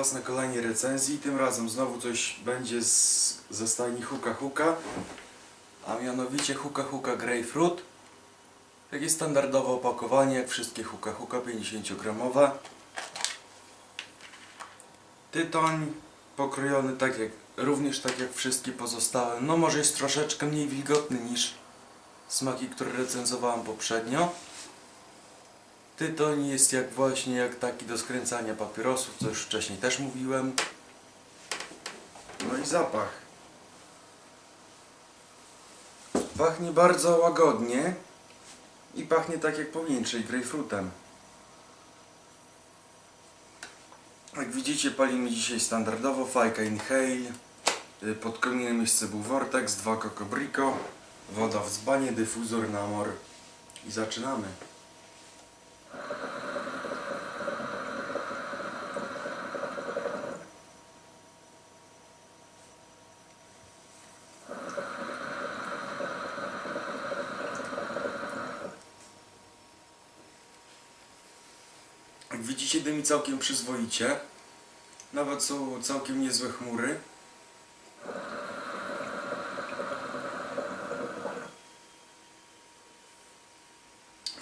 Was na kolejnej recenzji. Tym razem znowu coś będzie z, ze stajni Huka Huka, a mianowicie Huka Huka Grapefruit. Takie standardowe opakowanie, jak wszystkie Huka Huka 50-gramowe. Tytoń pokrojony tak jak, również tak jak wszystkie pozostałe. No może jest troszeczkę mniej wilgotny niż smaki, które recenzowałem poprzednio. Tytoń jest jak właśnie jak taki do skręcania papierosów, co już wcześniej też mówiłem. No i zapach. Pachnie bardzo łagodnie i pachnie tak jak powinien, czyli grejpfrutem. Jak widzicie palimy dzisiaj standardowo fajka Inhale. Y, Pod kominem jeszcze był Vortex, dwa Coco Brico, woda w dzbanie, dyfuzor, namor i zaczynamy. Widzicie dymi całkiem przyzwoicie. Nawet są całkiem niezłe chmury.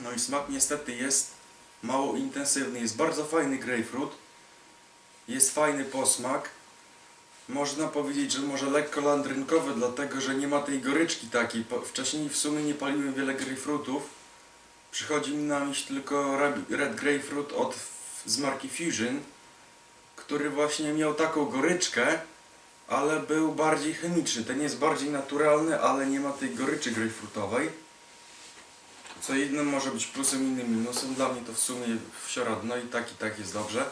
No i smak niestety jest mało intensywny. Jest bardzo fajny grapefruit. Jest fajny posmak. Można powiedzieć, że może lekko landrynkowy, dlatego że nie ma tej goryczki takiej. Wcześniej w sumie nie paliłem wiele grapefruitów. Przychodzi mi na myśl tylko Red Grapefruit od, z marki Fusion, który właśnie miał taką goryczkę, ale był bardziej chemiczny. Ten jest bardziej naturalny, ale nie ma tej goryczy grapefruitowej. Co jednym może być plusem, innym minusem. Dla mnie to w sumie wsiorodno i tak i tak jest dobrze.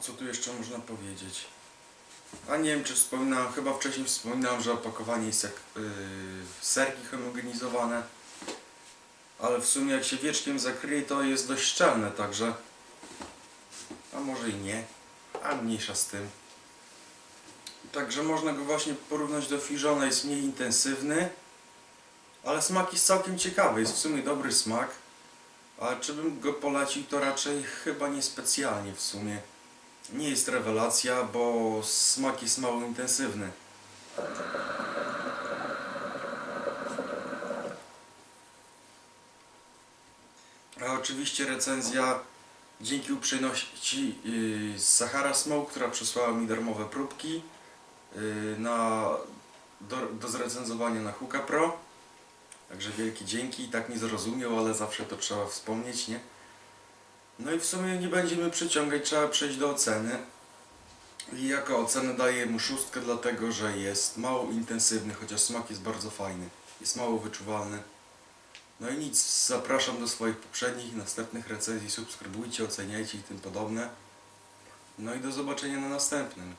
Co tu jeszcze można powiedzieć? A nie wiem czy wspominałem, chyba wcześniej wspominałem, że opakowanie jest jak yy, serki homogenizowane. Ale w sumie jak się wieczkiem zakryje to jest dość szczelne, także... A może i nie, a mniejsza z tym. Także można go właśnie porównać do Fiżona, jest mniej intensywny. Ale smak jest całkiem ciekawy, jest w sumie dobry smak. Ale czy bym go polecił to raczej chyba niespecjalnie w sumie. Nie jest rewelacja, bo smak jest mało intensywny. A oczywiście recenzja dzięki uprzejmości yy, Sahara Smoke, która przysłała mi darmowe próbki yy, na, do, do zrecenzowania na Huka Pro. Także wielkie dzięki. Tak nie zrozumiał, ale zawsze to trzeba wspomnieć, nie? No i w sumie nie będziemy przyciągać, trzeba przejść do oceny. I jako ocenę daję mu szóstkę, dlatego że jest mało intensywny, chociaż smak jest bardzo fajny. Jest mało wyczuwalny. No i nic, zapraszam do swoich poprzednich i następnych recenzji. Subskrybujcie, oceniajcie i tym podobne. No i do zobaczenia na następnym.